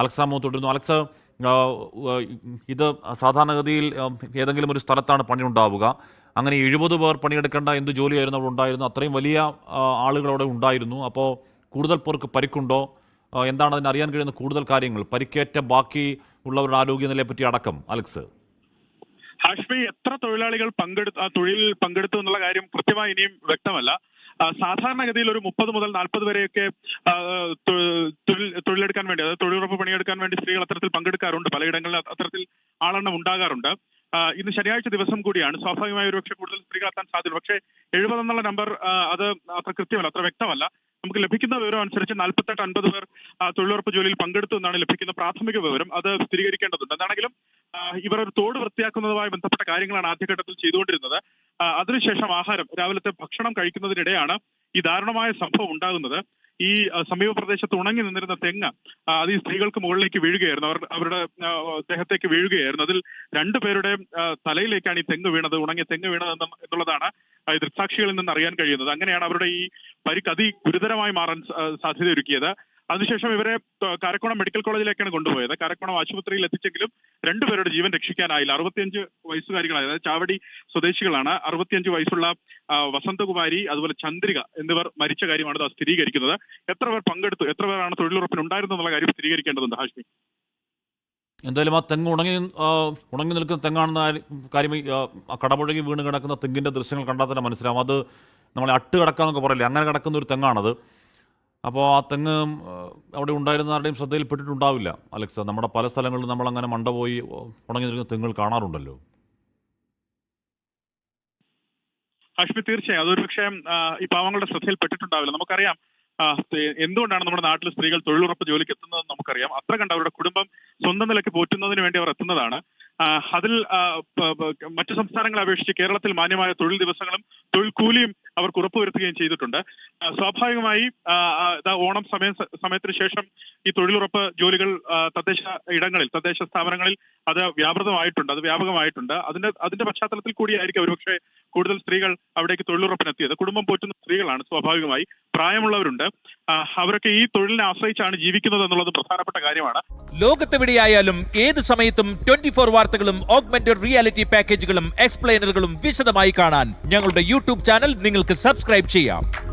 Alex Ramu തുടരുന്നു. Alex ഇത് സാധാരണഗതിയിൽ ഏതെങ്കിലും ഒരു സ്ഥലത്താണ് പണി ഉണ്ടാവുക അങ്ങനെ എഴുപത് പേർ പണിയെടുക്കേണ്ട എന്ത് ജോലിയായിരുന്നു അവിടെ ഉണ്ടായിരുന്നു? അത്രയും വലിയ ആളുകൾ അവിടെ ഉണ്ടായിരുന്നു. അപ്പോൾ കൂടുതൽ പേർക്ക് പരിക്കുണ്ടോ? എന്താണ് അതിന് അറിയാൻ കഴിയുന്ന കൂടുതൽ കാര്യങ്ങൾ? പരിക്കേറ്റ ബാക്കി ഉള്ളവരുടെ ആരോഗ്യനിലയെ പറ്റി അടക്കം. അലക്സ്. ഹാഷ്മി എത്ര തൊഴിലാളികൾ പങ്കെടുത്ത തൊഴിലിൽ പങ്കെടുത്തു എന്നുള്ള കാര്യം കൃത്യമായി ഇനിയും വ്യക്തമല്ല. സാധാരണഗതിയിൽ ഒരു മുപ്പത് മുതൽ നാൽപ്പത് വരെയൊക്കെ തൊഴിലെടുക്കാൻ വേണ്ടി അതായത് തൊഴിലുറപ്പ് പണിയെടുക്കാൻ വേണ്ടി സ്ത്രീകൾ അത്തരത്തിൽ പങ്കെടുക്കാറുണ്ട്. പലയിടങ്ങളിൽ അത്തരത്തിൽ ആളെണ്ണം ഉണ്ടാകാറുണ്ട്. ഇന്ന് ശനിയാഴ്ച ദിവസം കൂടിയാണ്. സ്വാഭാവികമായ ഒരു പക്ഷേ കൂടുതൽ സ്ത്രീകൾ എത്താൻ സാധ്യത. പക്ഷേ എഴുപത് എന്നുള്ള നമ്പർ അത് അത്ര കൃത്യമല്ല അത്ര വ്യക്തമല്ല. നമുക്ക് ലഭിക്കുന്ന വിവരം അനുസരിച്ച് നാൽപ്പത്തെട്ട് അൻപത് പേർ തൊഴിലുറപ്പ് ജോലിയിൽ പങ്കെടുത്തു എന്നാണ് ലഭിക്കുന്ന പ്രാഥമിക വിവരം. അത് സ്ഥിരീകരിക്കേണ്ടതുണ്ട്. എന്താണെങ്കിലും ഇവർ ഒരു തോട് വൃത്തിയാക്കുന്നതുമായി ബന്ധപ്പെട്ട കാര്യങ്ങളാണ് ആദ്യഘട്ടത്തിൽ ചെയ്തുകൊണ്ടിരുന്നത്. അതിനുശേഷം ആഹാരം രാവിലത്തെ ഭക്ഷണം കഴിക്കുന്നതിനിടെയാണ് ഈ ദാരുണമായ സംഭവം ഉണ്ടാകുന്നത്. ഈ സമീപ പ്രദേശത്ത് ഉണങ്ങി നിന്നിരുന്ന തെങ്ങ് അത് ഈ സ്ത്രീകൾക്ക് മുകളിലേക്ക് വീഴുകയായിരുന്നു. അവർ അവരുടെ ദേഹത്തേക്ക് വീഴുകയായിരുന്നു. അതിൽ രണ്ടുപേരുടെ തലയിലേക്കാണ് ഈ തെങ്ങ് വീണത്. ഉണങ്ങിയ തെങ്ങ് വീണത് എന്നുള്ളതാണ് ദൃക്സാക്ഷികളിൽ നിന്ന് അറിയാൻ കഴിയുന്നത്. അങ്ങനെയാണ് അവരുടെ ഈ പരിക്ക് അതി ഗുരുതരമായി മാറാൻ സാധ്യതയൊരുക്കിയത് അതിനുശേഷം ഇവരെ കാരക്കോണം മെഡിക്കൽ കോളേജിലേക്കാണ് കൊണ്ടുപോയത്. കാരക്കോണം ആശുപത്രിയിൽ എത്തിച്ചെങ്കിലും രണ്ടുപേരുടെ ജീവൻ രക്ഷിക്കാനായില്ല. അറുപത്തിയഞ്ച് വയസ്സുകാരികളായ അതായത് ചാവടി സ്വദേശികളാണ്. അറുപത്തിയഞ്ച് വയസ്സുള്ള വസന്തകുമാരി അതുപോലെ ചന്ദ്രിക എന്നിവർ മരിച്ച കാര്യമാണ് സ്ഥിരീകരിക്കുന്നത്. എത്ര പേർ പങ്കെടുത്തു എത്ര പേരാണ് തൊഴിലുറപ്പിന് ഉണ്ടായിരുന്നത് എന്നുള്ള കാര്യം സ്ഥിരീകരിക്കേണ്ടതുണ്ട് ഹാഷ്മി. എന്തായാലും ആ തെങ്ങ് ഉണങ്ങി ഉണങ്ങി നിൽക്കുന്ന തെങ്ങാണെന്ന കാര്യം- കടപുഴകി വീണ് കിടക്കുന്ന തെങ്ങിന്റെ ദൃശ്യങ്ങൾ കണ്ടാൽ തന്നെ മനസ്സിലാവും. അത് നമ്മളെ അട്ട് കിടക്കാന്നൊക്കെ പറയില്ലേ? അങ്ങനെ കിടക്കുന്ന ഒരു തെങ്ങാണത്. അപ്പോൾ ആ തെങ്ങ് അവിടെ ഉണ്ടായിരുന്ന ആരുടെയും ശ്രദ്ധയിൽപ്പെട്ടിട്ടുണ്ടാവില്ല. അലക്സ് നമ്മുടെ പല സ്ഥലങ്ങളിലും നമ്മൾ അങ്ങനെ മണ്ട പോയി ഉണങ്ങി നിൽക്കുന്ന തെങ്ങുകൾ കാണാറുണ്ടല്ലോ? അഷ്മി തീർച്ചയായും. അതൊരു പക്ഷേ ഈ പാവങ്ങളുടെ ശ്രദ്ധയിൽപ്പെട്ടിട്ടുണ്ടാവില്ല. നമുക്കറിയാം എന്തുകൊണ്ടാണ് നമ്മുടെ നാട്ടിൽ സ്ത്രീകൾ തൊഴിലുറപ്പ് ജോലിക്ക് എത്തുന്നതെന്ന് നമുക്കറിയാം. അത്ര കണ്ട അവരുടെ കുടുംബം സ്വന്തം നിലയ്ക്ക് പോറ്റുന്നതിന് വേണ്ടി അവർ എത്തുന്നതാണ്. അതിൽ മറ്റു സംസ്ഥാനങ്ങളെ അപേക്ഷിച്ച് കേരളത്തിൽ മാന്യമായ തൊഴിൽ ദിവസങ്ങളും തൊഴിൽ കൂലിയും അവർക്ക് ഉറപ്പുവരുത്തുകയും ചെയ്തിട്ടുണ്ട്. സ്വാഭാവികമായി ഓണം സമയ സമയത്തിന് ശേഷം ഈ തൊഴിലുറപ്പ് ജോലികൾ തദ്ദേശ ഇടങ്ങളിൽ തദ്ദേശ സ്ഥാപനങ്ങളിൽ അത് വ്യാപൃതമായിട്ടുണ്ട് അത് വ്യാപകമായിട്ടുണ്ട്. അതിന്റെ അതിന്റെ പശ്ചാത്തലത്തിൽ കൂടിയായിരിക്കും ഒരുപക്ഷെ കൂടുതൽ സ്ത്രീകൾ അവിടേക്ക് തൊഴിലുറപ്പിനെത്തിയത്. കുടുംബം പോറ്റുന്ന സ്ത്രീകളാണ് സ്വാഭാവികമായി പ്രായമുള്ളവരുണ്ട്. അവരൊക്കെ ഈ തൊഴിലിനെ ആശ്രയിച്ചാണ് ജീവിക്കുന്നത് എന്നുള്ളത് പ്രധാനപ്പെട്ട കാര്യമാണ്. ലോകത്തെവിടെയായാലും ഏത് സമയത്തും ട്വന്റി ഫോർ വാർത്തകളും ഓഗ്മെന്റഡ് റിയാലിറ്റി പാക്കേജുകളും എക്സ്പ്ലെയിനറുകളും വിശദമായി കാണാൻ ഞങ്ങളുടെ യൂട്യൂബ് ചാനൽ നിങ്ങൾക്ക് സബ്സ്ക്രൈബ് ചെയ്യാം.